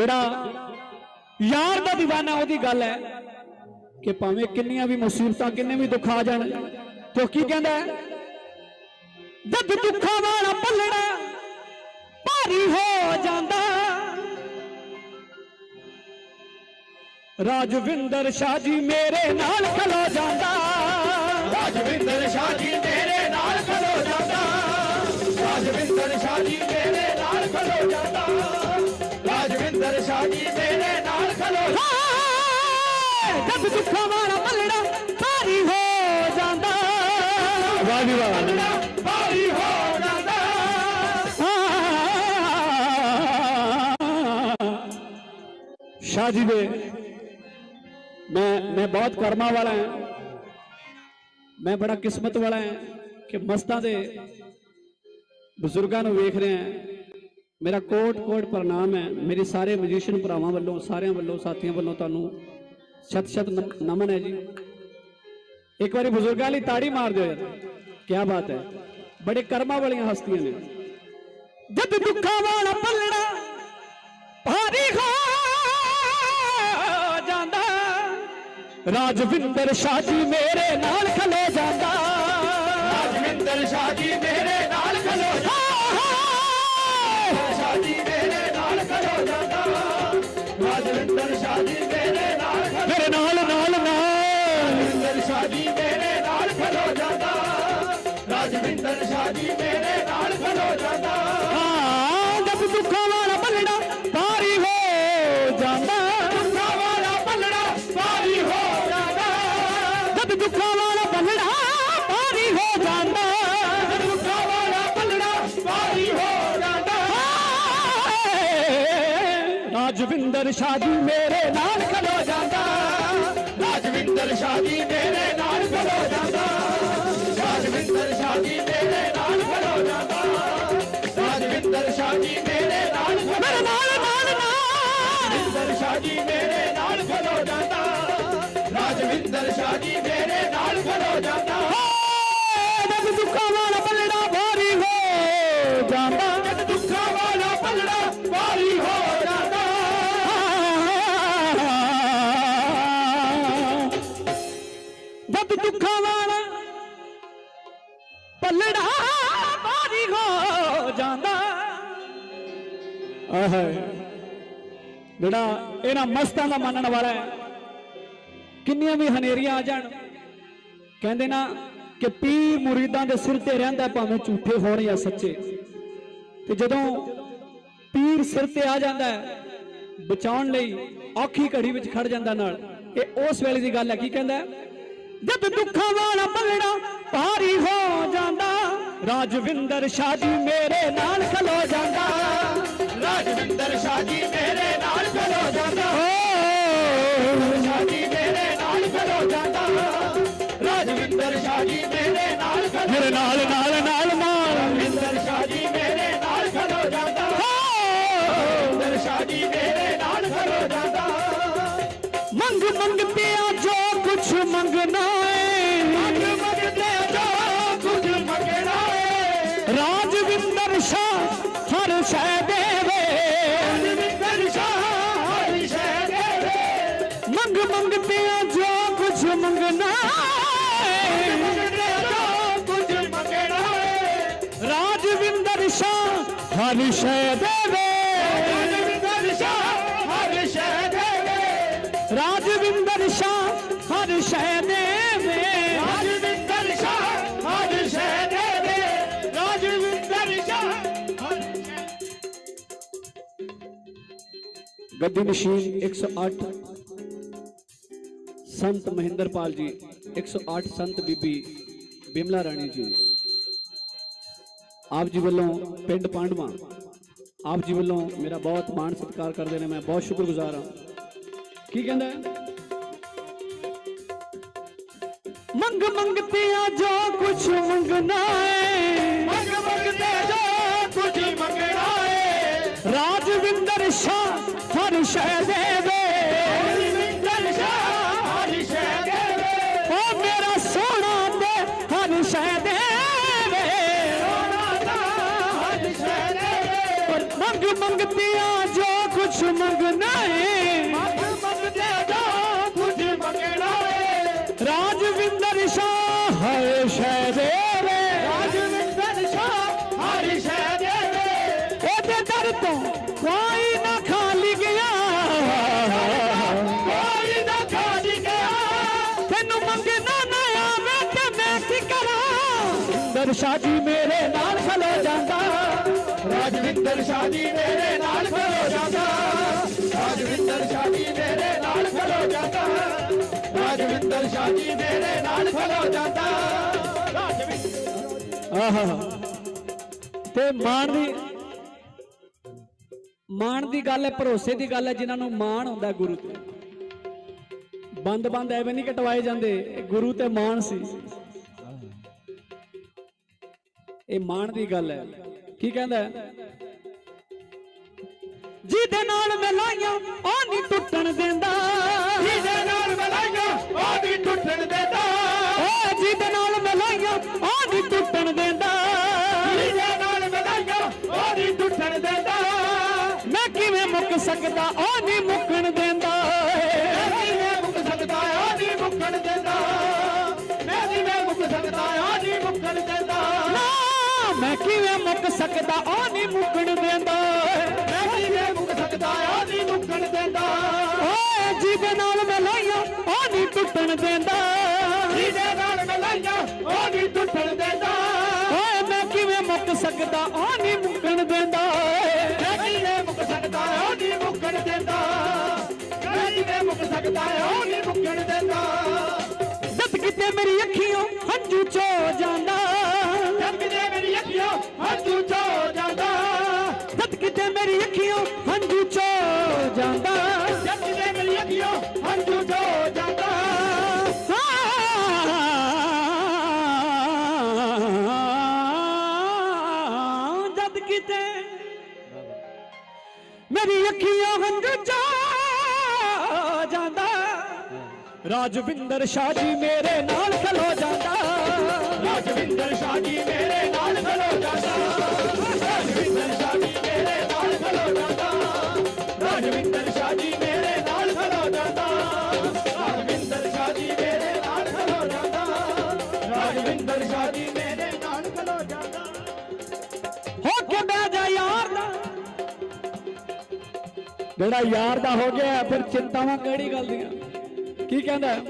ਜਿਹੜਾ ਯਾਰ ਦਾ دیਵਾਨਾ ਉਹਦੀ ਗੱਲ ਹੈ ਕਿ ਭਾਵੇਂ ਕਿੰਨੀਆਂ ਵੀ ਮੁਸੀਬਤਾਂ, ਕਿੰਨੇ ਵੀ ਦੁੱਖ ਆ ਜਾਣ, ਤੇ ਕੀ ਕਹਿੰਦਾ ਜਦ ਦੁੱਖਾਂ ਵਾਲਾ ਪੱਲੜਾ ਭਾਰੀ ਹੋ ਜਾਂਦਾ। ਰਾਜਵਿੰਦਰ ਸ਼ਾਹ ਜੀ ਮੇਰੇ ਨਾਲ ਖਲੋ ਜਾਂਦਾ। ਰਾਜਵਿੰਦਰ ਸ਼ਾਹ ਜੀ ਮੇਰੇ ਨਾਲ ਖਲੋ ਜਾਂਦਾ। ਰਾਜਵਿੰਦਰ ਸ਼ਾਹ ਜੀ ਮੇਰੇ ਰਾਜਵਿੰਦਰ ਸ਼ਾਹ ਜੀ ਮੇਰੇ ਨਾਲ ਖਲੋ ਹਾਏ, ਜਦ ਦੁੱਖਾਂ ਵਾਲਾ ਪੱਲੜਾ ਭਾਰੀ ਹੋ ਜਾਂਦਾ। ਵਾਹ ਜੀ ਵਾਹ। ਜਾਂਦਾ ਭਾਰੀ ਹੋ ਜਾਂਦਾ। ਸ਼ਾਹ ਜੀ ਦੇ ਮੈਂ ਮੈਂ ਬਹੁਤ ਕਰਮਾਂ ਵਾਲਾ ਹਾਂ। ਮੈਂ ਬੜਾ ਕਿਸਮਤ ਵਾਲਾ ਹਾਂ ਕਿ ਮਸਤਾਂ ਦੇ ਬਜ਼ੁਰਗਾਂ ਨੂੰ ਵੇਖ ਰਿਹਾ ਹਾਂ। ਮੇਰਾ ਕੋਟ ਕੋਟ ਪ੍ਰਣਾਮ ਹੈ ਮੇਰੇ ਸਾਰੇ ਮਿਊਜ਼ੀਸ਼ੀਅਨ ਭਰਾਵਾਂ ਵੱਲੋਂ ਸਾਰਿਆਂ ਵੱਲੋਂ ਸਾਥੀਆਂ ਵੱਲੋਂ ਤੁਹਾਨੂੰ ਸ਼ਤ ਸ਼ਤ ਨਮ- ਨਮਨ ਹੈ ਜੀ ਇੱਕ ਵਾਰੀ ਬਜ਼ੁਰਗਾਂ ਲਈ ਤਾੜੀ ਮਾਰ ਦਿਓ ਯਾਰ ਕੀ ਬਾਤ ਹੈ ਬੜੇ ਕਰਮਾਂ ਵਾਲੀਆਂ ਹਸਤੀਆਂ ਨੇ ਜਦ ਦੁੱਖਾਂ ਵਾਲਾ ਪੱਲੜਾ ਭਾਰੀ ਹੋ ਜਾਂਦਾ ਰਾਜਵਿੰਦਰ ਸ਼ਾਹ ਜੀ ਮੇਰੇ ਨਾਲ ਖਲੋ ਜਾਂਦਾ ਰਾਜਵਿੰਦਰ ਸ਼ਾਹ ਜੀ ਸ਼ਾਹ ਜੀ ਮੇਰੇ ਨਾਲ ਮੇਰੇ ਨਾਲ ਨਾਲ ਨਾਲ। ਰਾਜਵਿੰਦਰ ਸ਼ਾਹ ਜੀ ਮੇਰੇ ਨਾਲ ਖਲੋ ਜਾਂਦਾ। ਰਾਜਵਿੰਦਰ ਸ਼ਾਹ ਰਾਜਵਿੰਦਰ ਜੀ ਮੇਰੇ ਨਾਲ ਖਲੋ ਜਾਂਦਾ। ਰਾਜਵਿੰਦਰ ਜੀ ਮੇਰੇ ਨਾਲ ਖਲੋ ਜਾਂਦਾ। ਰਾਜਵਿੰਦਰ ਜੀ ਮੇਰੇ ਨਾਲ ਖਲੋ ਜਾਂਦਾ। ਰਾਜਵਿੰਦਰ ਜੀ ਮੇਰੇ ਨਾਲ ਮੇਰੇ ਨਾਲ ਨਾਲ ਰਾਜਵਿੰਦਰ ਜੀ ਮੇਰੇ ਆਹੇ ਜਿਹੜਾ ਇਹਨਾਂ ਮਸਤਾਂ ਦਾ ਮੰਨਣ ਵਾਲਾ ਹੈ। ਕਿੰਨੀਆਂ ਵੀ ਹਨੇਰੀਆਂ ਆ ਜਾਣ, ਕਹਿੰਦੇ ਨਾ ਕਿ ਪੀਰ ਮੁਰੀਦਾਂ ਦੇ ਸਿਰ ਤੇ ਰਹਿੰਦਾ ਭਾਵੇਂ ਝੂਠੇ ਹੋਣ ਜਾਂ ਸੱਚੇ। ਤੇ ਜਦੋਂ ਪੀਰ ਸਿਰ ਤੇ ਆ ਜਾਂਦਾ ਬਚਾਉਣ ਲਈ ਔਖੀ ਘੜੀ ਵਿੱਚ ਖੜ ਜਾਂਦਾ ਨਾਲ। ਇਹ ਉਸ ਵੇਲੇ ਦੀ ਗੱਲ ਹੈ, ਕੀ ਕਹਿੰਦਾ ਜਦ ਦੁੱਖਾਂ ਵਾਲਾ ਪਲੜਾ ਭਾਰੀ ਹੋ ਜਾਂਦਾ, ਰਾਜਵਿੰਦਰ ਸ਼ਾਦੀ ਮੇਰੇ ਨਾਲ ਖਲੋ ਜਾਂਦਾ। ਰਾਜਵਿੰਦਰ ਸ਼ਾਹ ਜੀ ਮੇਰੇ ਹਰ ਸ਼ੈ ਦੇਵੇ ਰਾਜਵਿੰਦਰ ਸ਼ਾਹ ਹਰੀ ਸ਼ਹਿ ਦੇਵੇ ਰਾਜਵਿੰਦਰ ਸ਼ਾਹ ਹਰ ਸ਼ੈ ਦੇਵੇ ਰਾਜਵਿੰਦਰ ਸ਼ਾਹ ਹਰ ਸ਼ਹਿ ਦੇਵੇ ਰਾਜਵਿੰਦਰ ਸ਼ਾਹ ਹਰ ਗੱਦੀ ਮਸ਼ੀਨ 108 ਸੰਤ ਮਹਿੰਦਰਪਾਲ ਜੀ 108 ਸੰਤ ਬੀਬੀ ਬਿਮਲਾ ਰਾਣੀ ਜੀ ਆਪ ਜੀ ਵੱਲੋਂ ਪਿੰਡ ਪਾਂਡਵਾ ਆਪ ਜੀ ਵੱਲੋਂ ਮੇਰਾ ਬਹੁਤ ਮਾਣ ਸਤਿਕਾਰ ਕਰਦੇ ਨੇ ਮੈਂ ਬਹੁਤ ਸ਼ੁਕਰਗੁਜ਼ਾਰ ਹਾਂ। ਕੀ ਕਹਿੰਦਾ ਹੈ? ਮੰਗ ਮੰਗਤੇ ਆ ਜੋ ਕੁਛ ਮੰਗਣਾ ਹੈ। ਮੰਗ ਮੰਗਦੇ ਜੋ ਕੁਝ ਮੰਗਣਾ ਏ ਰਾਜਵਿੰਦਰ ਸ਼ਾਹ ਹਰ ਸ਼ੈ ਦੇਵੇ ਦਾ ਜੋ ਕੁਛ ਮੰਗਣਾ ਏ ਮੱਤ ਮੰਗਦੇ ਜਾ ਕੁਝ ਮੰਗਣਾ ਏ। ਰਾਜਵਿੰਦਰ ਸ਼ਾਹ ਹੈ ਸ਼ਹਿਦੇਵੇ ਰਾਜਵਿੰਦਰ ਸ਼ਾਹ ਹਰੀ ਸ਼ੈ ਦੇਵੇ। ਇਹਦੇ ਦਰ ਤੋਂ ਕੋਈ ਨਾ ਖਾਲੀ ਗਿਆ। ਕੋਈ ਨਾ ਖਾਲੀ ਗਿਆ। ਤੈਨੂੰ ਮੰਗਣਾ ਨਾ ਆਵੇ ਤੇ ਮੈਂ ਕੀ ਕਰਾਂ? ਦਰ ਜੀ ਮੇਰੇ ਨਾਲ ਖਲੋ ਜਾਂਦਾ। ਰਾਜਵਿੰਦਰ ਸ਼ਾਹ ਜੀ ਮੇਰੇ ਨਾਲ ਖਲੋ ਜਾਂਦਾ। ਰਾਜਵਿੰਦਰ ਸ਼ਾਹ ਜੀ ਮੇਰੇ ਨਾਲ ਖਲੋ ਜਾਂਦਾ। ਰਾਜਵਿੰਦਰ ਸ਼ਾਹ ਜੀ ਮੇਰੇ ਨਾਲ ਖਲੋ ਜਾਂਦਾ। ਆਹਾ। ਤੇ ਮਾਣ ਦੀ ਮਾਣ ਦੀ ਗੱਲ ਹੈ, ਭਰੋਸੇ ਦੀ ਗੱਲ ਹੈ, ਜਿਨ੍ਹਾਂ ਨੂੰ ਮਾਣ ਹੁੰਦਾ ਗੁਰੂ ਤੇ। ਬੰਦ ਬੰਦ ਐਵੇਂ ਨਹੀਂ ਕਟਵਾਏ ਜਾਂਦੇ ਗੁਰੂ ਤੇ ਮਾਣ ਸੀ। ਇਹ ਮਾਣ ਦੀ ਗੱਲ ਹੈ। ਕੀ ਕਹਿੰਦਾ ਜਿਹਦੇ ਨਾਲ ਮਿਲਾਈਆਂ ਉਹ ਨਹੀਂ ਟੁੱਟਣ ਦਿੰਦਾ। ਜਿਹਦੇ ਨਾਲ ਮਲਾਈਆਂ ਉਹ ਵੀ ਟੁੱਟਣ ਦੇਦਾ। ਓ ਜਿਹਦੇ ਨਾਲ ਮਿਲਾਈਆਂ ਉਹ ਨਹੀਂ ਟੁੱਟਣ ਦਿੰਦਾ। ਜਿਹਦੇ ਨਾਲ ਮਲਾਈਆਂ ਉਹ ਵੀ ਟੁੱਟਣ ਦੇਦਾ। ਮੈਂ ਕਿਵੇਂ ਮੁੱਕ ਸਕਦਾ ਉਹ ਨਹੀਂ ਮੁੱਕਣ ਦਿੰਦਾ। ਮੈਂ ਕਿਵੇਂ ਮੁੱਕ ਸਕਦਾ ਆ ਨਹੀਂ ਮੁੱਕਣ ਦਿੰਦਾ। ਮੈਂ ਕਿਵੇਂ ਮੁੱਕ ਸਕਦਾ ਆ ਨਹੀਂ ਮੁੱਕਣ ਦਿੰਦਾ। ਮੈਂ ਕਿਵੇਂ ਮੁੱਕ ਸਕਦਾ ਉਹ ਨਹੀਂ ਮੁੱਕਣ ਦਿੰਦਾ। ਦਿੰਦਾ। ਜਿਹਦੇ ਨਾਲ ਮਲਾਈਆਂ ਉਹ ਨਹੀਂ ਟੁੱਟਣ ਦਿੰਦਾ। ਓਏ ਮੈਂ ਕਿਵੇਂ ਮੁੱਕ ਸਕਦਾ? ਉਹ ਨਹੀਂ ਮੁੱਕਣ ਦਿੰਦਾ। ਮੈਂ ਕਿਵੇਂ ਮੁੱਕ ਸਕਦਾ? ਆ ਨਹੀਂ ਮੁੱਕਣ ਦਿੰਦਾ। ਮੈਂ ਕਿਵੇਂ ਮੁੱਕ ਸਕਦਾ? ਆ ਨਹੀਂ ਮੁੱਕਣ ਦਿੰਦਾ। ਜਦ ਕਿਤੇ ਮੇਰੀ ਅੱਖੀਆਂ ਹੰਝੂ ਚੋ ਜਦ। ਰਾਜਵਿੰਦਰ ਸ਼ਾਹ ਜੀ ਮੇਰੇ ਨਾਲ ਖਲੋ ਜਾਂਦਾ। ਰਾਜਵਿੰਦਰ ਸ਼ਾਹ ਜੀ ਮੇਰੇ ਨਾਲ ਖਲੋ ਜਾਂਦਾ। ਰਾਜਵਿੰਦਰ ਸ਼ਾਹ ਜੀ ਮੇਰੇ ਨਾਲ ਖਲੋ ਜਾਂਦਾ। ਰਾਜਵਿੰਦਰ ਸ਼ਾਹ ਜੀ ਮੇਰੇ ਨਾਲ ਖਲੋ ਜਾਂਦਾ। ਰਾਜਵਿੰਦਰ ਸ਼ਾਹ ਜੀ ਮੇਰੇ ਨਾਲ ਖਲੋ ਜਾਂਦਾ। ਰਾਜਵਿੰਦਰ ਸ਼ਾਹ ਜੀ ਮੇਰੇ ਨਾਲ ਖਲੋ ਜਾਂਦਾ। ਹੋ ਕੇ ਬਹਿ ਜਾ ਯਾਰ ਦਾ ਜਿਹੜਾ ਯਾਰ ਦਾ ਹੋ ਗਿਆ ਫਿਰ ਚਿੰਤਾਵਾਂ ਕਿਹੜੀ ਗੱਲ ਦੀਆਂ? ਕੀ ਕਹਿੰਦਾ ਹੋ?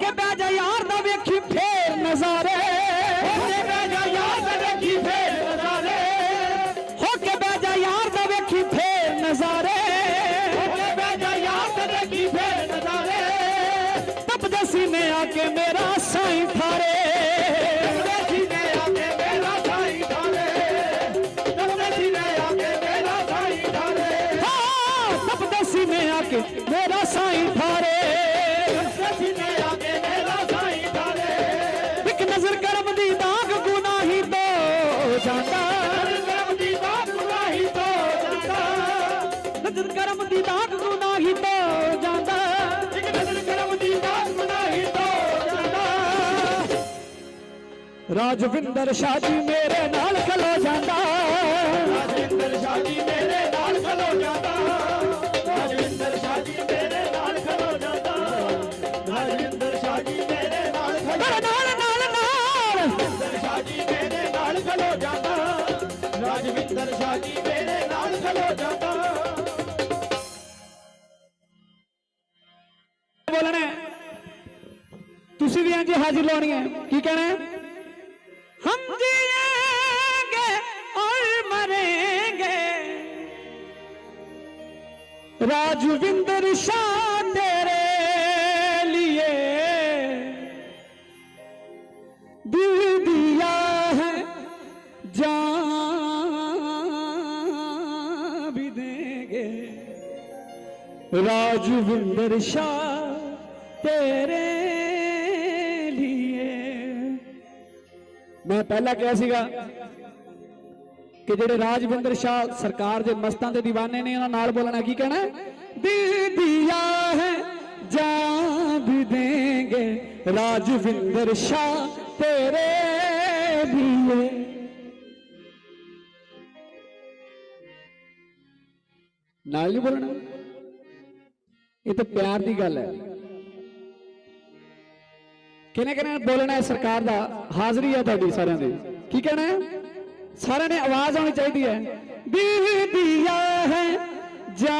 ਕੇ ਬਹਿ ਜਾ ਯਾਰ ਦਾ ਵੇਖੀ ਫੇਰ ਨਜ਼ਾਰੇ। ਉਹਨੇ ਬਹਿ ਜਾ ਯਾਦ ਰੱਖੀ ਰਾਜਵਿੰਦਰ ਸ਼ਾਹ ਜੀ ਮੇਰੇ ਨਾਲ ਖਲੋ ਜਾਂਦਾ। ਰਾਜਵਿੰਦਰ ਸ਼ਾਹ ਜੀ ਮੇਰੇ ਨਾਲ ਖਲੋ ਜਾਂਦਾ। ਰਾਜਵਿੰਦਰ ਸ਼ਾਹ ਜੀ ਮੇਰੇ ਨਾਲ ਖਲੋ ਜਾਂਦਾ। ਰਾਜਵਿੰਦਰ ਸ਼ਾਹ ਜੀ ਮੇਰੇ ਨਾਲ ਖਲੋ ਨਾਲ ਨਾਲ ਨਾਲ। ਰਾਜਵਿੰਦਰ ਸ਼ਾਹ ਜੀ ਮੇਰੇ ਨਾਲ ਖਲੋ ਜਾਂਦਾ। ਰਾਜਵਿੰਦਰ ਸ਼ਾਹ ਜੀ ਮੇਰੇ ਨਾਲ ਖਲੋ ਜਾਂਦਾ। ਬੋਲਣਾ। ਤੁਸੀਂ ਵੀ ਇੰਜ ਹਾਜ਼ਰ ਲਾਉਣੀ ਹੈ। ਕੀ ਕਹਿਣਾ ਹੈ? दिलशा तेरे लिए। दिल दिया है जा भी देंगे। राजविंदर शाह तेरे लिए। मैं पहला क्या ਕਿ ਜਿਹੜੇ ਰਾਜਵਿੰਦਰ ਸ਼ਾਹ ਸਰਕਾਰ ਦੇ ਮਸਤਾਂ ਦੇ دیਵਾਨੇ ਨੇ, ਉਹਨਾਂ ਨਾਲ ਬੋਲਣਾ ਕੀ ਕਹਿਣਾ ਦੀਦੀਆ ਹੈ ਜਾਂ ਵੀ ਦੇਂਗੇ ਰਾਜਵਿੰਦਰ ਸ਼ਾਹ ਤੇਰੇ ਦੀਏ ਨਾਲ ਨਹੀਂ ਬੋਲਣਾ? ਇਹ ਤਾਂ ਪਿਆਰ ਦੀ ਗੱਲ ਹੈ। ਕਿਹਨੇ ਕਿਹਨੇ ਬੋਲਣਾ ਹੈ ਸਰਕਾਰ ਦਾ। ਹਾਜ਼ਰੀ ਹੈ ਤੁਹਾਡੀ ਸਾਰਿਆਂ ਦੀ। ਕੀ ਕਹਿਣਾ ਹੈ? ਸਾਰਿਆਂ ਨੇ ਆਵਾਜ਼ ਆਉਣੀ ਚਾਹੀਦੀ ਹੈ। ਦਿਲ ਦਿਆ ਹੈ, ਜਾ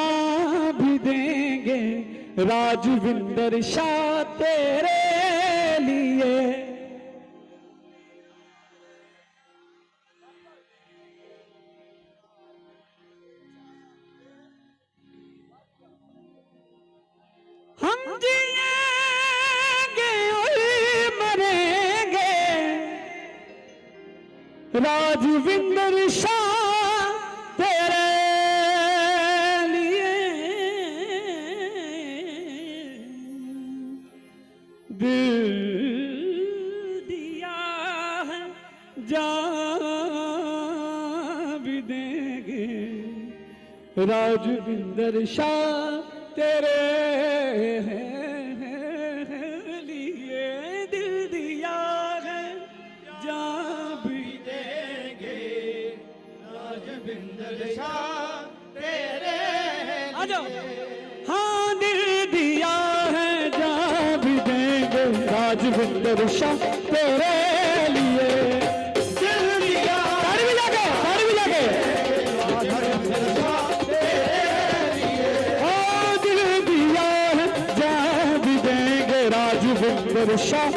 ਵੀ ਦੇਂਗੇ। ਰਾਜਵਿੰਦਰ ਸ਼ਾ ਤੇਰੇ ਲਈ राजविंदर शाह तेरे लिए। दिल दिया है जा देंगे। राजविंदर शाह तेरे हैं। दिल दिया जा भी देंगे राजविंदर शाह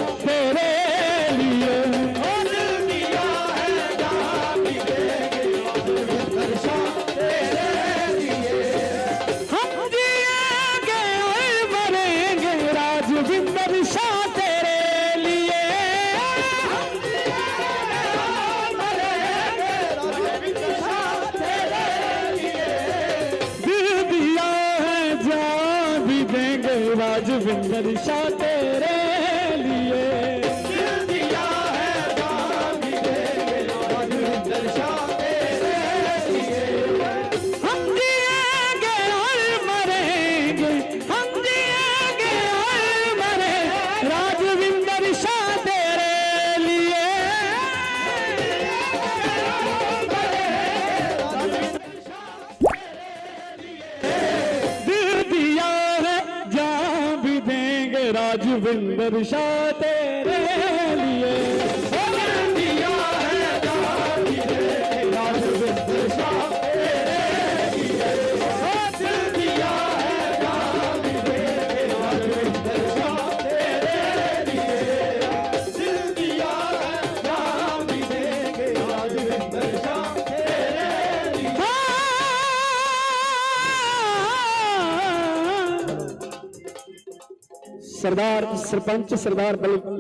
ਸਰਦਾਰ ਸਰਪੰਚ ਸਰਦਾਰ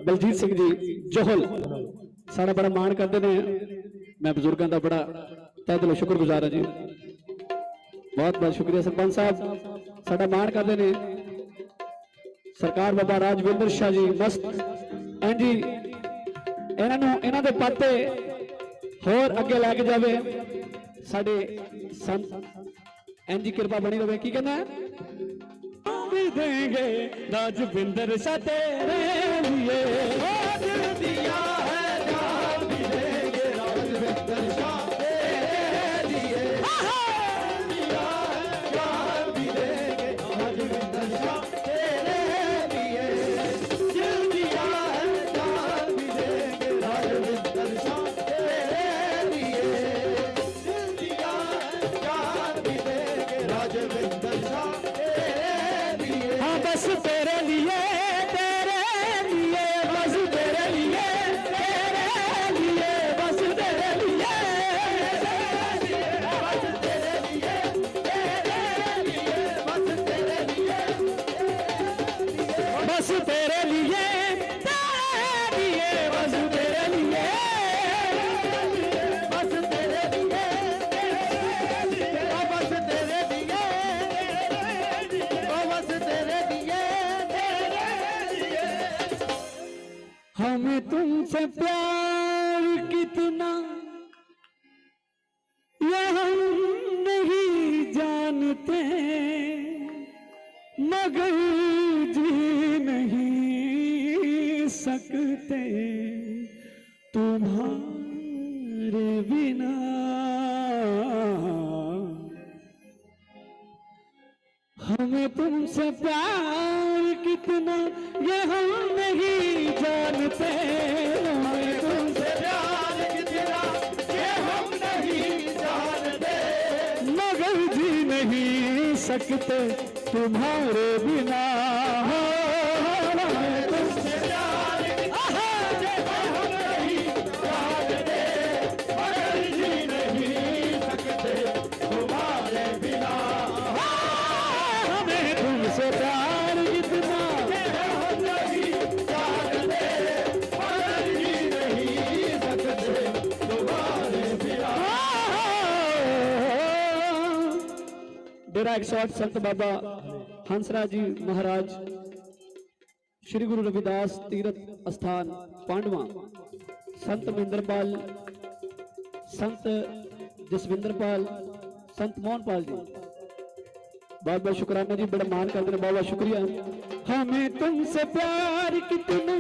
ਬਲਜੀਤ ਸਿੰਘ ਜੀ, ਜੋਹਲ। ਸਾਡਾ ਬੜਾ ਮਾਣ ਕਰਦੇ ਨੇ। ਮੈਂ ਬਜ਼ੁਰਗਾਂ ਦਾ ਬੜਾ ਤਹਿ ਦਿਲੋਂ ਸ਼ੁਕਰਗੁਜ਼ਾਰ ਹਾਂ ਜੀ। ਬਹੁਤ ਬਹੁਤ ਸ਼ੁਕਰੀਆ ਸਰਪੰਚ ਸਾਹਿਬ। ਸਾਡਾ ਮਾਣ ਕਰਦੇ ਨੇ। ਸਰਕਾਰ ਬਾਬਾ ਰਾਜਵਿੰਦਰ ਸ਼ਾਹ ਜੀ, ਮਸਤ। ਐਂ ਜੀ, ਇਹਨਾਂ ਨੂੰ, ਇਹਨਾਂ ਦੇ ਪਾਤੇ ਹੋਰ ਅੱਗੇ ਲੈ ਕੇ ਜਾਵੇ। ਸਾਡੇ ਸੰਤ ਐਂ ਜੀ ਕਿਰਪਾ ਬਣੀ ਰਵੇ। ਕੀ ਕਹਿੰਦਾ? देंगे राजविंदर सा तेरे लिए दिल दिया मगर जी नहीं सकते तुम्हारे बिना। हमें तुमसे प्यार कितना, ये हम नहीं जानते। हमें तुमसे प्यार कितना, ये नहीं जानते। मगर जी नहीं सकते। तुम्हारे बिना डेरा एकसौठ संत बाबा हंसराज जी महाराज श्री गुरु रविदास तीर्थ स्थान पांडवा संत महेंद्रपाल संत जसविंदरपाल संत मोहनपाल जी बहुत बहुत शुक्राना जी बड़ा मान करते हैं बहुत बहुत शुक्रिया हमें तुमसे प्यार कितना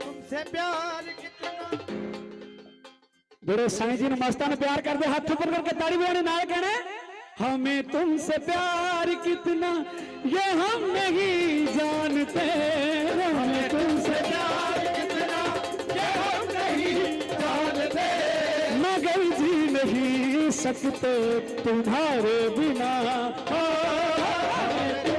तुमसे प्यार कितना मेरे साईं जी ने मस्तान ने प्यार करते हाथ ऊपर करके ताड़ी बजाने नाल कहना हमें तुमसे प्यार कितना ये हम नहीं जानते हमें तुमसे प्यार कितना ये हम नहीं जानते मगर जी नहीं सकते तुम्हारे बिना हमें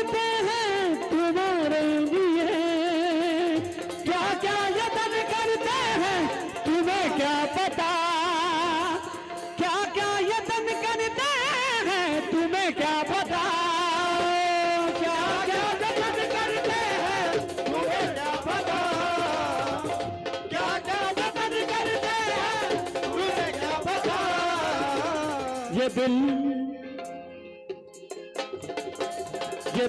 करते हैं तुम्हारे लिए क्या क्या यतन करते हैं, तुम्हें क्या पता? क्या क्या यतन करते हैं, तुम्हें क्या पता? क्या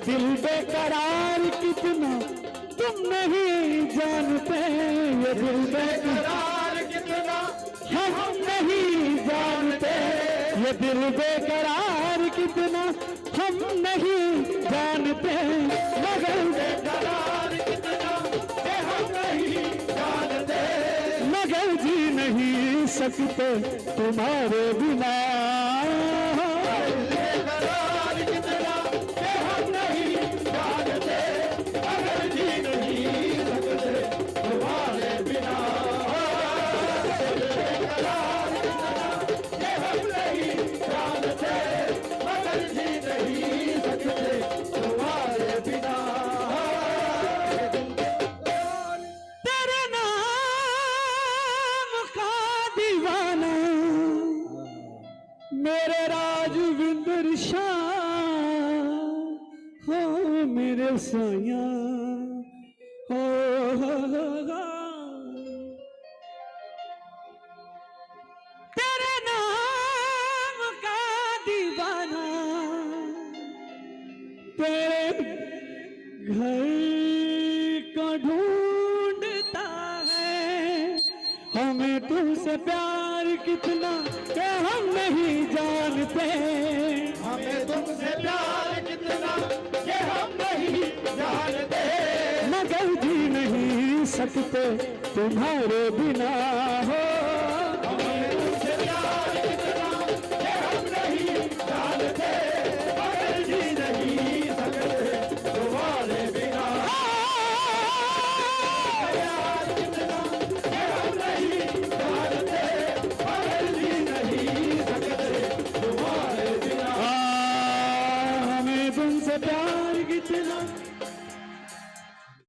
दिल बेकरार कितना तुम नहीं जानते ये दिल बेकरार करार कितना हम नहीं जानते ये दिल बेकरार कितना हम नहीं जानते मगर करार कितना ये हम नहीं जानते मगर जी नहीं सकते तुम्हारे बिना पे हमें तुमसे प्यार कितना ये हम नहीं जानते मगर जी नहीं सकते तुम्हारे बिना हो